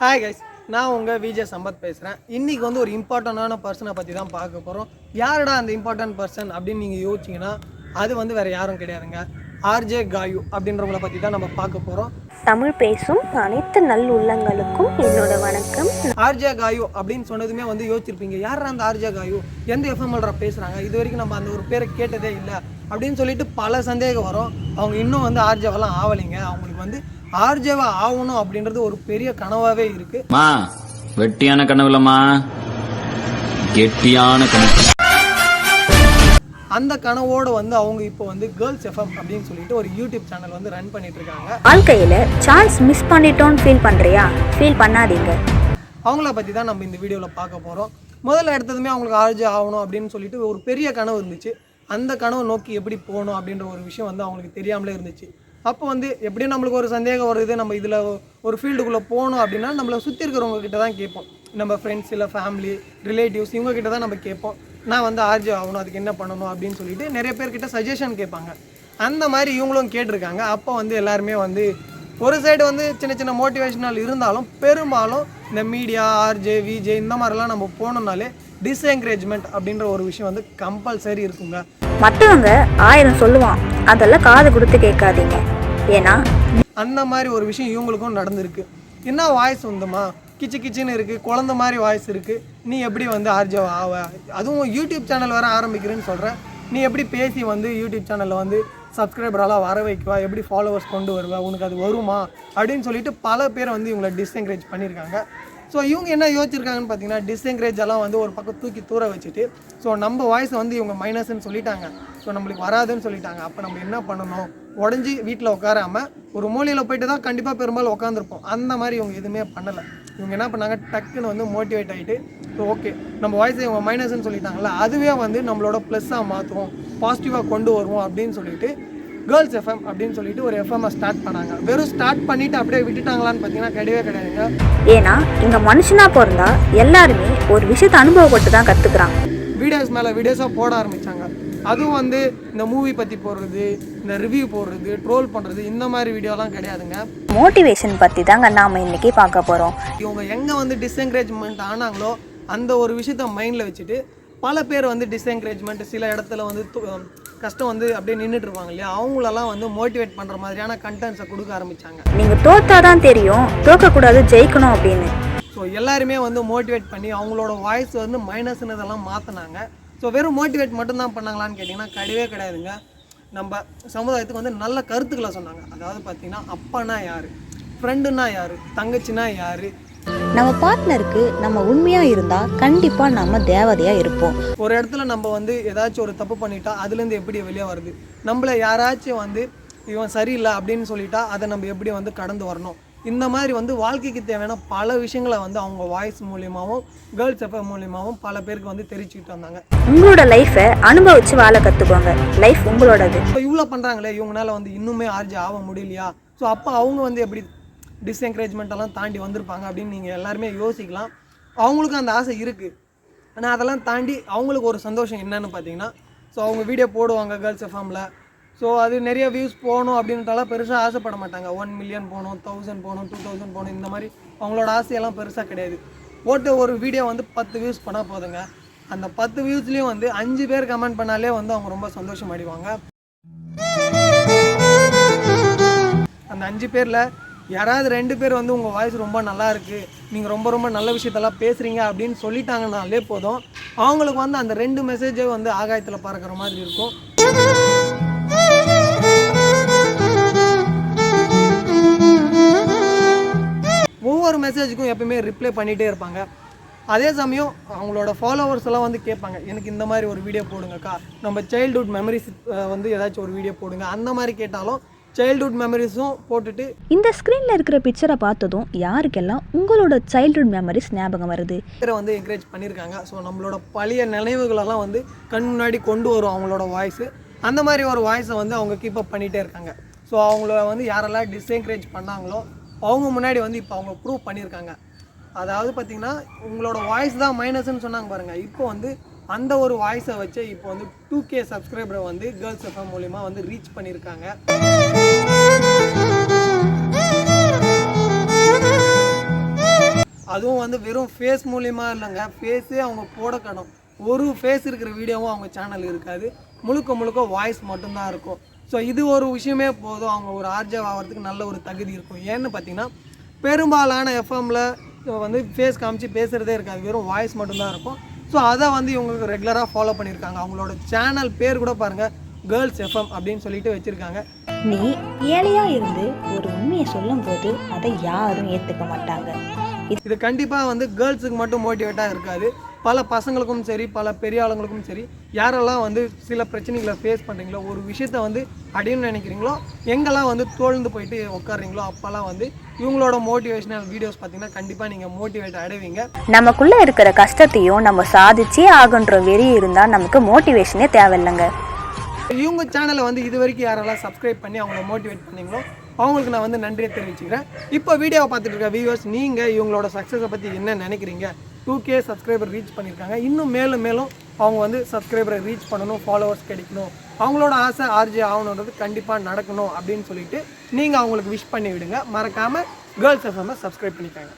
Hi guys நான் உங்கள் விஜய் சம்பத் பேசுகிறேன் இன்றைக்கி வந்து ஒரு இம்பார்ட்டண்டான பர்சனை பற்றி தான் பார்க்க போகிறோம் யாருடா அந்த இம்பார்ட்டன்ட் பர்சன் அப்படின்னு நீங்கள் யோசிச்சிங்கன்னா அது வந்து வேறு யாரும் கிடையாதுங்க. ஆர்ஜே காயு அப்படின்றவங்கள பற்றி தான் நம்ம பார்க்க போகிறோம் தமிழ் பேசும் அனைத்து நல்லுள்ளங்களுக்கும் என்னோட வணக்கம். ஆர்ஜே காயு அப்படின்னு சொன்னதுமே வந்து யோசிச்சிருப்பீங்க. யாரா அந்த ஆர்ஜே காயு எந்த எஃப்எம்எல்ரா பேசுகிறாங்க இது வரைக்கும் நம்ம அந்த ஒரு பேரை கேட்டதே இல்லை. அப்படின்னு சொல்லிட்டு பல சந்தேகம் வரும். அவங்க இன்னும் வந்து ஆர்ஜேவெல்லாம் ஆவலைங்க. அவங்களுக்கு வந்து ஆர்ஜேவா ஆகணும் அப்படின்றது ஒரு பெரிய கனவாகவே இருக்குது மா வெட்டியான கனவுலம்மா. கெட்டியான கனவு. அந்த கனவோடு வந்து அவங்க இப்போ வந்து கேர்ள்ஸ் எஃப்எம் அப்படின்னு சொல்லிட்டு ஒரு யூடியூப் சேனல் வந்து ரன் பண்ணிட்டு இருக்காங்க வாழ்க்கையில சான்ஸ் மிஸ் பண்ணிட்டோம்னு ஃபீல் பண்றியா? ஃபீல் பண்ணாதீங்க. அவங்கள பற்றி தான் நம்ம இந்த வீடியோவில் பார்க்க போகிறோம் முதல்ல எடுத்ததுமே அவங்களுக்கு ஆர்ஜி ஆகணும் அப்படின்னு சொல்லிட்டு ஒரு பெரிய கனவு இருந்துச்சு. அந்த கனவை நோக்கி எப்படி போகணும் அப்படின்ற ஒரு விஷயம் வந்து அவங்களுக்கு தெரியாமலே இருந்துச்சு. அப்போ வந்து எப்படியும் நம்மளுக்கு ஒரு சந்தேகம் வருது நம்ம இதில் ஒரு ஃபீல்டுக்குள்ளே போகணும் அப்படின்னா நம்மளை சுற்றி இருக்கிறவங்க கிட்ட தான் கேட்போம். நம்ம ஃப்ரெண்ட்ஸ் இல்லை ஃபேமிலி ரிலேட்டிவ்ஸ் இவங்க கிட்ட தான் நம்ம கேட்போம். நான் வந்து ஆர்ஜி ஆகணும் அதுக்கு என்ன பண்ணணும் அப்படின்னு சொல்லிட்டு நிறைய பேர்கிட்ட சஜஷன் கேட்பாங்க. அந்த மாதிரி இவங்களும் கேட்டிருக்காங்க. அப்போ வந்து எல்லாருமே வந்து ஒரு சைடு வந்து சின்ன சின்ன மோட்டிவேஷனல் இருந்தாலும் பெரும்பாலும் இந்த மீடியா ஆர்ஜே விஜே இந்த மாதிரிலாம் நம்ம போனோம்னாலே டிஸ்என்கரேஜ்மெண்ட் அப்படின்ற ஒரு விஷயம் வந்து கம்பல்சரி இருக்குங்க. மற்றவங்க ஆயிரம் சொல்லுவான். அதெல்லாம் காது கொடுத்து கேட்காதீங்க. ஏன்னா அந்த மாதிரி ஒரு விஷயம் இவங்களுக்கும் நடந்திருக்கு. என்ன வாய்ஸ் வந்துமா கிச்சு கிச்சுன்னு இருக்குது குழந்த மாதிரி வாய்ஸ் இருக்குது நீ எப்படி வந்து ஆர்ஜோ ஆவ? அதுவும் யூடியூப் சேனல் வர ஆரம்பிக்கிறேன்னு சொல்கிற நீ எப்படி பேசி வந்து யூடியூப் சேனலில் வந்து சப்ஸ்கிரைபரெல்லாம் வர வைக்குவா? எப்படி ஃபாலோவர்ஸ் கொண்டு வருவா? உனக்கு அது வருமா? அப்படின்னு சொல்லிட்டு பல பேர் வந்து இவங்களை டிஸ்என்கரேஜ் பண்ணியிருக்காங்க. ஸோ இவங்க என்ன யோசிச்சிருக்காங்கன்னு பார்த்தீங்கன்னா டிஸ்என்கரேஜ் எல்லாம் வந்து ஒரு பக்கம் தூக்கி தூர வச்சுட்டு ஸோ நம்ம வாய்ஸை வந்து இவங்க மைனஸ்ன்னு சொல்லிட்டாங்க. ஸோ நம்மளுக்கு வராதுன்னு சொல்லிட்டாங்க. அப்போ நம்ம என்ன பண்ணணும்? உடஞ்சி வீட்டில் உட்காராமல் ஒரு மூலையில் போயிட்டு தான் கண்டிப்பாக பெரும்பாலும் உட்காந்துருப்போம் அந்த மாதிரி இவங்க எதுவுமே பண்ணலை. இவங்க என்ன பண்ணாங்க? டக்குன்னு வந்து மோட்டிவேட் ஆகிட்டு ஸோ ஓகே நம்ம வாய்ஸை இவங்க மைனஸ்ன்னு சொல்லிட்டாங்கல்ல அதுவே வந்து நம்மளோட ப்ளஸ்ஸாக மாற்றுவோம் பாசிட்டிவாக கொண்டு வருவோம் அப்படின்னு சொல்லிட்டு கேர்ள்ஸ் எஃப்எம் அப்படின்னு சொல்லிட்டு ஒரு எஃப்எம்ஐ ஸ்டார்ட் பண்ணாங்க. வெறும் ஸ்டார்ட் பண்ணிட்டு அப்படியே விட்டுட்டாங்களான்னு பார்த்தீங்கன்னா கிடையவே கிடையாதுங்க. ஏன்னா இங்க மனுஷனா பிறந்தா எல்லாருமே ஒரு விஷயத்தை அனுபவப்பட்டு தான் கத்துக்கிறான் வீடியோஸ் மேலே வீடியோஸாக போட ஆரம்பித்தாங்க அதுவும் வந்து இந்த மூவி பற்றி போடுறது இந்த ரிவ்யூ போடுறது ட்ரோல் பண்ணுறது இந்த மாதிரி வீடியோலாம் கிடையாதுங்க. மோட்டிவேஷன் பத்தி தாங்க நாம இன்னைக்கு பார்க்க போறோம். இவங்க எங்கே வந்து டிஸ்என்கரேஜ்மெண்ட் ஆனாங்களோ அந்த ஒரு விஷயத்த மைண்டில் வச்சுட்டு பல பேர் வந்து டிஸ்என்கரேஜ்மெண்ட் சில இடத்துல வந்து கஷ்டம் வந்து அப்படியே நின்றுட்டு இருப்பாங்க இல்லையா? அவங்களெல்லாம் வந்து மோட்டிவேட் பண்ணுற மாதிரியான கண்டென்ட்ஸை கொடுக்க ஆரம்பித்தாங்க நீங்க தோத்தாதான் தெரியும் தோக்க கூடாது ஜெயிக்கணும் அப்படின்னு. ஸோ எல்லாருமே வந்து மோட்டிவேட் பண்ணி அவங்களோட வாய்ஸ் வந்து மைனஸ்னு இதெல்லாம் மாற்றினாங்க ஸோ வெறும் மோட்டிவேட் மட்டும்தான் பண்ணாங்களான்னு கேட்டிங்கன்னா கிடையவே கிடையாதுங்க. நம்ம சமுதாயத்துக்கு வந்து நல்ல கருத்துக்களை சொன்னாங்க. அதாவது பார்த்தீங்கன்னா அப்பானா யார்? ஃப்ரெண்டுனா யார்? தங்கச்சினா யார்? நம்ம பார்ட்னருக்கு நம்ம உண்மையா இருந்தா கண்டிப்பா நம்ம தேவதையா இருப்போம். ஒரு இடத்துல நம்ம வந்து ஏதாச்சும் ஒரு தப்பு பண்ணிட்டா அதுலேருந்து எப்படி வெளியே வருது? நம்மள யாராச்சும் வந்து இவன் சரியில்லை அப்படின்னு சொல்லிட்டா அதை நம்ம எப்படி வந்து கடந்து வரணும்? இந்த மாதிரி வந்து வாழ்க்கைக்கு தேவையான பல விஷயங்களை வந்து அவங்க வாய்ஸ் மூலியமாகவும் கேர்ள்ஸ் எஃப்எம் மூலியமாகவும் பல பேருக்கு வந்து தெரிவிச்சுக்கிட்டு வந்தாங்க. உங்களோட லைஃபை அனுபவிச்சு வாழ கத்துக்கோங்க. லைஃப் உங்களோடது. இப்போ இவ்வளோ பண்ணுறாங்களே இவங்களால வந்து இன்னுமே ஆர்ஜி ஆக முடியலையா? ஸோ அப்போ அவங்க வந்து எப்படி டிஸ்என்கரேஜ்மெண்ட்டெல்லாம் தாண்டி வந்திருப்பாங்க அப்படின்னு நீங்கள் எல்லாருமே யோசிக்கலாம். அவங்களுக்கும் அந்த ஆசை இருக்குது ஆனால் அதெல்லாம் தாண்டி அவங்களுக்கு ஒரு சந்தோஷம் என்னன்னு பார்த்தீங்கன்னா ஸோ அவங்க வீடியோ போடுவாங்க கேர்ள்ஸ் எஃப்எம்மில் ஸோ அது நிறைய வியூஸ் போகணும் அப்படின்றதெல்லாம் பெருசாக ஆசைப்பட மாட்டாங்க. ஒன் மில்லியன் போகணும் தௌசண்ட் போகணும் டூ தௌசண்ட் போகணும் இந்த மாதிரி அவங்களோட ஆசையெல்லாம் பெருசாக கிடையாது. போட்டு ஒரு வீடியோ வந்து பத்து வியூஸ் பண்ணால் போதுங்க. அந்த பத்து வியூஸ்லேயும் வந்து அஞ்சு பேர் கமெண்ட் பண்ணாலே வந்து அவங்க ரொம்ப சந்தோஷம் அடிவாங்க. அந்த அஞ்சு பேரில் யாராவது ரெண்டு பேர் வந்து உங்கள் வாய்ஸ் ரொம்ப நல்லா இருக்குது நீங்கள் ரொம்ப ரொம்ப நல்ல விஷயத்தெல்லாம் பேசுகிறீங்க அப்படின்னு சொல்லிட்டாங்கனாலே போதும். அவங்களுக்கு வந்து அந்த ரெண்டு மெசேஜே வந்து ஆகாயத்தில் பறக்கிற மாதிரி இருக்கும். ஒவ்வொரு மெசேஜுக்கும் எப்பயுமே ரிப்ளை பண்ணிகிட்டே இருப்பாங்க. அதே சமயம் அவங்களோட ஃபாலோவர்ஸ் எல்லாம் வந்து கேட்பாங்க எனக்கு இந்த மாதிரி ஒரு வீடியோ போடுங்கக்கா. நம்ம சைல்ட்ஹுட் மெமரிஸ் வந்து ஏதாச்சும் ஒரு வீடியோ போடுங்க. அந்த மாதிரி கேட்டாலும் சைல்ட்ஹுட் மெமரிஸும் போட்டுட்டு இந்த ஸ்க்ரீனில் இருக்கிற பிக்சரை பார்த்ததும் யாருக்கெல்லாம் உங்களோட சைல்ட்ஹுட் மெமரிஸ் ஞாபகம் வருது? வந்து என்கரேஜ் பண்ணியிருக்காங்க. ஸோ நம்மளோட பழைய நினைவுகளெல்லாம் வந்து கண் முன்னாடி கொண்டு வரும் அவங்களோட வாய்ஸு அந்த மாதிரி ஒரு வாய்ஸை வந்து அவங்க கீப் அப் பண்ணிகிட்டே இருக்காங்க. ஸோ அவங்கள வந்து யாரெல்லாம் டிஸ்என்கரேஜ் பண்ணாங்களோ அவங்க முன்னாடி வந்து இப்போ அவங்க ப்ரூவ் பண்ணியிருக்காங்க. அதாவது பார்த்தீங்கன்னா உங்களோட வாய்ஸ் தான் மைனஸ்ன்னு சொன்னாங்க பாருங்கள் இப்போ வந்து அந்த ஒரு வாய்ஸை வச்சு இப்போ வந்து டூ கே சப்ஸ்கிரைபரை வந்து கேர்ள்ஸ் எஃப்எம் மூலிமா வந்து ரீச் பண்ணியிருக்காங்க அதுவும் வந்து வெறும் ஃபேஸ் மூலிமா இல்லைங்க. ஃபேஸே அவங்க போடக்கணும் ஒரு ஃபேஸ் இருக்கிற வீடியோவும் அவங்க சேனல் இருக்காது. முழுக்க முழுக்க வாய்ஸ் மட்டும்தான் இருக்கும். ஸோ இது ஒரு விஷயமே போதும். அவங்க ஒரு ஆர்ஜே ஆகிறதுக்கு நல்ல ஒரு தகுதி இருக்கும். ஏன்னு பார்த்தீங்கன்னா பெரும்பாலான எஃப்எம்மில் வந்து ஃபேஸ் காமிச்சு பேசுகிறதே இருக்காது. வெறும் வாய்ஸ் மட்டும்தான் இருக்கும். ஸோ அதை வந்து இவங்களுக்கு ரெகுலராக ஃபாலோ பண்ணியிருக்காங்க. அவங்களோட சேனல் பேர் கூட பாருங்கள் கேர்ள்ஸ் எஃப்எம் அப்படின்னு சொல்லிட்டு வச்சுருக்காங்க. நீ ஏழையா இருந்து ஒரு உண்மையை சொல்லும்போது அதை யாரும் ஏத்துக்க மாட்டாங்க. இது கண்டிப்பாக வந்து கேர்ள்ஸுக்கு மட்டும் மோட்டிவேட்டாக இருக்காது. பல பசங்களுக்கும் சரி பல பெரிய ஆளுங்களுக்கும் சரி யாரெல்லாம் வந்து சில பிரச்சனைகளை ஃபேஸ் பண்ணுறீங்களோ ஒரு விஷயத்த வந்து அடையணும்னு நினைக்கிறீங்களோ எங்கெல்லாம் வந்து தோழ்ந்து போயிட்டு உட்காடுறீங்களோ அப்போல்லாம் வந்து இவங்களோட மோட்டிவேஷனல் வீடியோஸ் பார்த்தீங்கன்னா கண்டிப்பாக நீங்கள் மோட்டிவேட் அடைவீங்க நமக்குள்ள இருக்கிற கஷ்டத்தையும் நம்ம சாதிச்சே ஆகுன்ற வெறி இருந்தா நமக்கு மோட்டிவேஷனே தேவையில்லைங்க. இவங்க சேனலை வந்து இது வரைக்கும் யாரெல்லாம் சப்ஸ்கிரைப் பண்ணி அவங்கள மோட்டிவேட் பண்ணீங்களோ அவங்களுக்கு நான் வந்து நன்றியை தெரிவிச்சுக்கிறேன். இப்போ வீடியோவை பார்த்துட்டு இருக்க வியூவர்ஸ் நீங்கள் இவங்களோட சக்ஸஸை பற்றி என்ன நினைக்கிறீங்க? டூ கே சப்ஸ்கிரைபர் ரீச் பண்ணியிருக்காங்க. இன்னும் மேலும் மேலும் அவங்க வந்து சப்ஸ்கிரைபரை ரீச் பண்ணணும் ஃபாலோவர்ஸ் கிடைக்கணும். அவங்களோட ஆசை ஆர்ஜி ஆகணுன்றது கண்டிப்பாக நடக்கணும் அப்படின்னு சொல்லிட்டு நீங்கள் அவங்களுக்கு விஷ் பண்ணி விடுங்க மறக்காமல் கேர்ள்ஸ் எஃப்எம்மை சப்ஸ்கிரைப் பண்ணிக்காங்க.